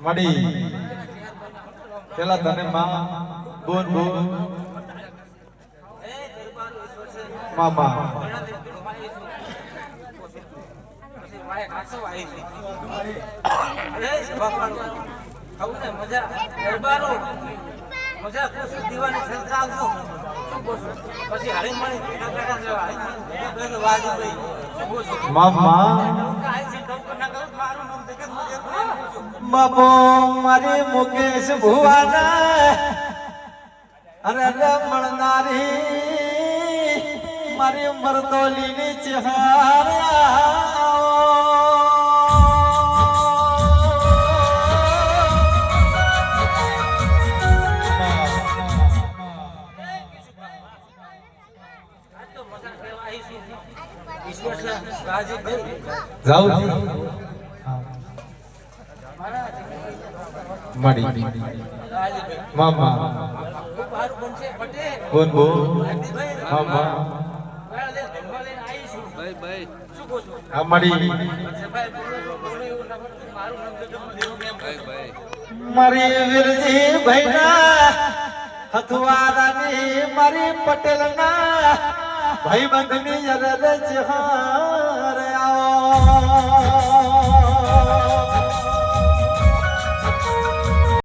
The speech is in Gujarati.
મળી પેલા તને મામા બોન બોન. મામા. મજા ખુશ દીવાની સંતરા આવજો શું છો? પછી હરીમણી મણી ભેગા લેવા હરીમણી વાજી ભાઈ શું છો? મામા. બાપો મારી મુકેશ ભુવાના અરે રમણનારી મારી મરદોલીની રાજીભાઈ, જાઉં મળી. મામા પટેલ. મામા આવી મળી ભાઈ, બોલો, બોલો એવું ના કરતો. મારું વીરજી ભાઈના હથવારાની મારી પટેલના ભાઈ બંધની અરજ હા